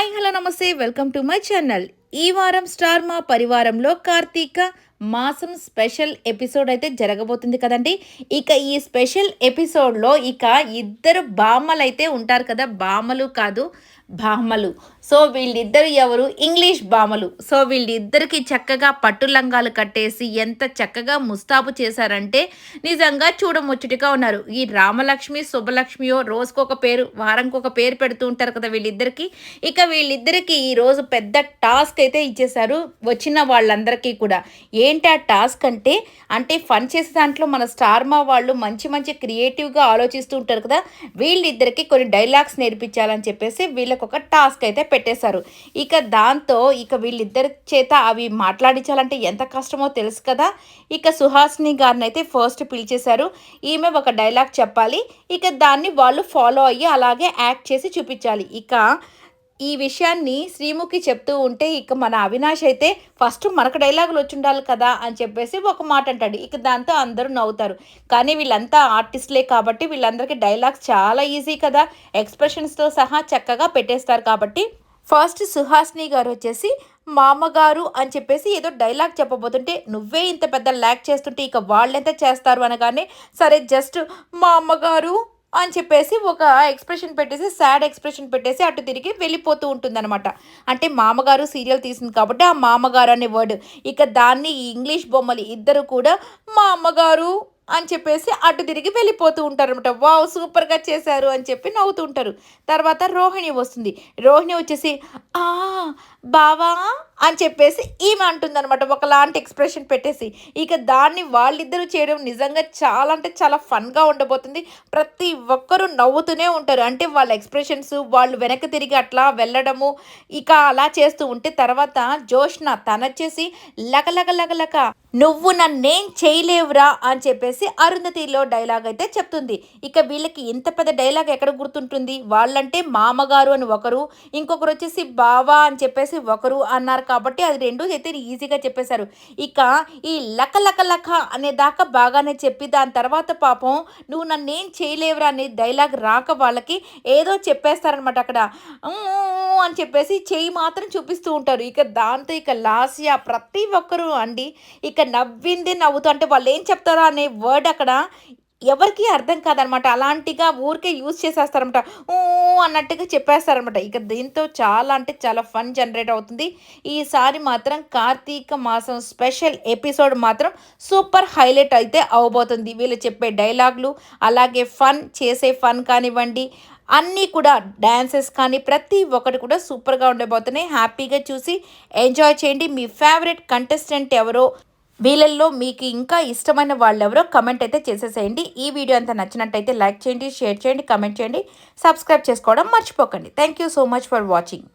Hi hello namaste welcome to my channel. ఈ వారం star మా పరివారంలో కార్తీక మాసం స్పెషల్ ఎపిసోడ్ అయితే జరగబోతుంది కదండి. ఇక ఈ స్పెషల్ ఎపిసోడ్లో ఇక ఇద్దరు బామ్మలు అయితే ఉంటారు కదా. బామ్మలు కాదు బామ్మలు. సో వీళ్ళిద్దరు ఎవరు? ఇంగ్లీష్ బామలు సో వీళ్ళిద్దరికి చక్కగా పట్టు లంగాలు కట్టేసి ఎంత చక్కగా ముస్తాబు చేశారంటే నిజంగా చూడముచ్చటిగా ఉన్నారు. ఈ రామలక్ష్మి శుభలక్ష్మియో రోజుకొక పేరు వారంకొక ఒక పేరు పెడుతూ ఉంటారు కదా వీళ్ళిద్దరికి. ఇక వీళ్ళిద్దరికి ఈ రోజు పెద్ద టాస్క్ అయితే ఇచ్చేశారు వచ్చిన వాళ్ళందరికీ కూడా. ఏంటి ఆ టాస్క్ అంటే అంటే ఫన్ చేసే దాంట్లో మన స్టార్ మా వాళ్ళు మంచి మంచి క్రియేటివ్గా ఆలోచిస్తూ ఉంటారు కదా. వీళ్ళిద్దరికి కొన్ని డైలాగ్స్ నేర్పించాలని చెప్పేసి వీళ్ళకి ఒక టాస్క్ అయితే పెట్టేశారు. ఇక దాంతో ఇక వీళ్ళిద్దరి చేత అవి మాట్లాడించాలంటే ఎంత కష్టమో తెలుసు కదా. ఇక సుహాసిని గారిని అయితే ఫస్ట్ పిలిచేశారు. ఈమె ఒక డైలాగ్ చెప్పాలి. ఇక దాన్ని వాళ్ళు ఫాలో అయ్యి అలాగే యాక్ట్ చేసి చూపించాలి. ఇక ఈ విషయాన్ని శ్రీముఖి చెప్తూ ఉంటే ఇక మన అవినాష్ అయితే ఫస్ట్ మనకు డైలాగులు వచ్చి ఉండాలి కదా అని చెప్పేసి ఒక మాట అంటాడు. ఇక దాంతో అందరూ నవ్వుతారు. కానీ వీళ్ళంతా ఆర్టిస్ట్లే కాబట్టి వీళ్ళందరికీ డైలాగ్స్ చాలా ఈజీ కదా. ఎక్స్ప్రెషన్స్తో సహా చక్కగా పెట్టేస్తారు కాబట్టి ఫస్ట్ సుహాసిని గారు వచ్చేసి మామగారు అని చెప్పేసి ఏదో డైలాగ్ చెప్పబోతుంటే నువ్వే ఇంత పెద్ద ల్యాక్ చేస్తుంటే ఇక వాళ్ళెంత చేస్తారు? అనగానే సరే జస్ట్ మా అమ్మగారు అని చెప్పేసి ఒక ఎక్స్ప్రెషన్ పెట్టేసి సాడ్ ఎక్స్ప్రెషన్ పెట్టేసి అటు తిరిగి వెళ్ళిపోతూ ఉంటుందన్నమాట. అంటే మామగారు సీరియల్ తీసింది కాబట్టి ఆ మామగారు అనే వర్డ్. ఇక దాన్ని ఇంగ్లీష్ బొమ్మలు ఇద్దరు కూడా మా అమ్మగారు అని చెప్పేసి అటు తిరిగి వెళ్ళిపోతూ ఉంటారు అనమాట వావ్ సూపర్గా చేశారు అని చెప్పి నవ్వుతూ ఉంటారు. తర్వాత రోహిణి వస్తుంది. రోహిణి వచ్చేసి ఆ బావా అని చెప్పేసి ఈమె అంటుందనమాట ఒకలాంటి ఎక్స్ప్రెషన్ పెట్టేసి ఇక దాన్ని వాళ్ళిద్దరూ చేయడం నిజంగా చాలా అంటే చాలా ఫన్గా ఉండబోతుంది. ప్రతి ఒక్కరూ నవ్వుతూనే ఉంటారు. అంటే వాళ్ళ ఎక్స్ప్రెషన్స్ వాళ్ళు వెనక్కి తిరిగి అట్లా వెళ్ళడము ఇక అలా చేస్తూ ఉంటే తర్వాత జోష్న తనొచ్చేసి లగలగ లగలక నువ్వు నన్నేం చేయలేవురా అని చెప్పేసి అరుంధతిలో డైలాగ్ అయితే చెప్తుంది. ఇక వీళ్ళకి ఇంత పెద్ద డైలాగ్ ఎక్కడ గుర్తుంటుంది? వాళ్ళంటే మామగారు అని ఒకరు ఇంకొకరు వచ్చేసి బావా అని చెప్పేసి ఒకరు అన్నారు కాబట్టి అది రెండు అయితే ఈజీగా చెప్పేశారు. ఇక ఈ లక లక లక అనే దాకా బాగానే చెప్పి దాని తర్వాత పాపం నువ్వు నన్నేం చేయలేవురా అనే డైలాగ్ రాక వాళ్ళకి ఏదో చెప్పేస్తారనమాట అక్కడ. "ఊ" అని చెప్పేసి చేయి మాత్రం చూపిస్తూ ఉంటారు. ఇక దాంతో ఇక లాస్యా ప్రతి ఒక్కరూ అండి ఇక నవ్వింది నవ్వుతూ అంటే వాళ్ళు ఏం చెప్తారా అనే వర్డ్ అక్కడ ఎవరికి అర్థం కాదనమాట. అలాంటిగా ఊరికే యూజ్ చేసేస్తారనమాట. ఊ అన్నట్టుగా చెప్పేస్తారనమాట. ఇక దీంతో చాలా అంటే చాలా ఫన్ జనరేట్ అవుతుంది. ఈసారి మాత్రం కార్తీక మాసం స్పెషల్ ఎపిసోడ్ మాత్రం సూపర్ హైలైట్ అయితే అవబోతుంది. వీళ్ళు చెప్పే డైలాగులు అలాగే ఫన్ చేసే ఫన్ కానివ్వండి అన్నీ కూడా డ్యాన్సెస్ కానీ ప్రతి ఒక్కటి కూడా సూపర్గా ఉండబోతున్నాయి. హ్యాపీగా చూసి ఎంజాయ్ చేయండి. మీ ఫేవరెట్ కంటెస్టెంట్ ఎవరో వీళ్ళల్లో మీకు ఇంకా ఇష్టమైన వాళ్ళెవరో కమెంట్ అయితే చేసేసేయండి. ఈ వీడియో అంతా నచ్చినట్టయితే లైక్ చేయండి షేర్ చేయండి కమెంట్ చేయండి సబ్స్క్రైబ్ చేసుకోవడం మర్చిపోకండి. Thank you so much for watching